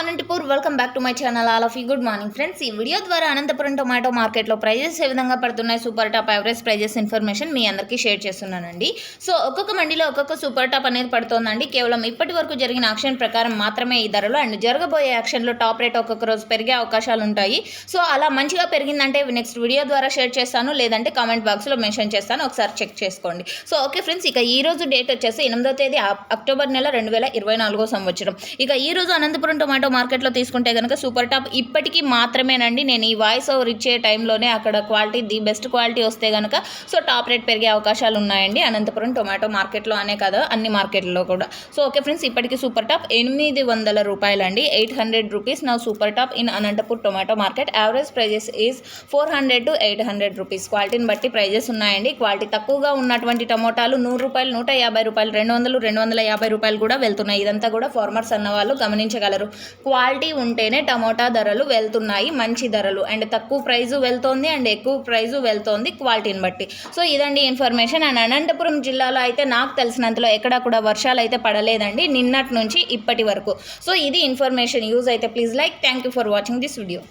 Anantapur welcome back to my channel all of ఈ good morning friends ఈ video ద్వారా Anantapuram tomato మార్కెట్లో prices ఏ విధంగా పడుతున్నాయి? Super top average prices information మీ అందరికీ షేర్ చేస్తున్నానండి. సో ఒక్కొక్క మండిలో ఒక్కొక్క సూపర్ టాప్ అనేది పడుతోందండి. కేవలం ఇప్పటి వరకు జరిగిన యాక్షన్ ప్రకారం మాత్రమే ఈ ధరలు అండ్ జరగబోయే యాక్షన్లో టాప్ రేట్ ఒక్కొక్క రోజు పెరిగే అవకాశాలు ఉంటాయి. సో అలా మంచిగా పెరిగిందంటే నెక్స్ట్ వీడియో ద్వారా షేర్ చేస్తాను. లేదంటే కామెంట్ బాక్స్లో మెన్షన్ చేస్తాను. ఒకసారి చెక్ చేసుకోండి. సో ఓకే ఫ్రెండ్స్ ఇక ఈ రోజు డేట్ వచ్చేసి ఎనిమిదో తేదీ అక్టోబర్ నెల రెండు వేల ఇరవై నాలుగో సంవత్సరం. ఇక ఈ రోజు అనంతపురం టొమాటో మార్కెట్లో తీసుకుంటే కనుక సూపర్ టాప్ ఇప్పటికీ మాత్రమేనండి నేను ఈ వాయిస్ ఓవర్ ఇచ్చే టైంలోనే అక్కడ క్వాలిటీ ది బెస్ట్ క్వాలిటీ వస్తే కనుక సో టాప్ రేట్ పెరిగే అవకాశాలు ఉన్నాయండి. అనంతపురం టొమాటో మార్కెట్లో అనే కదా అన్ని మార్కెట్లో కూడా. సో ఓకే ఫ్రెండ్స్ ఇప్పటికీ సూపర్ టాప్ ఎనిమిది వందల రూపాయలండి ఎయిట్ హండ్రెడ్ రూపీస్ నా super top in Anantapur tomato market average prices is four hundred to eight hundred rupees క్వాలిటీని బట్టి ప్రైజెస్ ఉన్నాయండి. క్వాలిటీ తక్కువగా ఉన్నటువంటి టమోటాలు నూరు రూపాయలు నూట యాభై రూపాయలు రెండు వందలు రెండు వందల యాభై రూపాయలు కూడా వెళ్తున్నాయి. ఇదంతా కూడా ఫార్మర్స్ అన్న వాళ్ళు గమనించగలరు. క్వాలిటీ ఉంటేనే టమోటా ధరలు వెళ్తున్నాయి మంచి ధరలు. అండ్ తక్కువ ప్రైజు వెళ్తోంది అండ్ ఎక్కువ ప్రైజు వెళ్తోంది క్వాలిటీని బట్టి. సో ఇదండి ఇన్ఫర్మేషన్. అండ్ అనంతపురం జిల్లాలో అయితే నాకు తెలిసినంతలో ఎక్కడా కూడా వర్షాలు అయితే పడలేదండి నిన్నటి నుంచి ఇప్పటి వరకు. సో ఇది ఇన్ఫర్మేషన్. యూజ్ అయితే please like. Thank you for watching this video.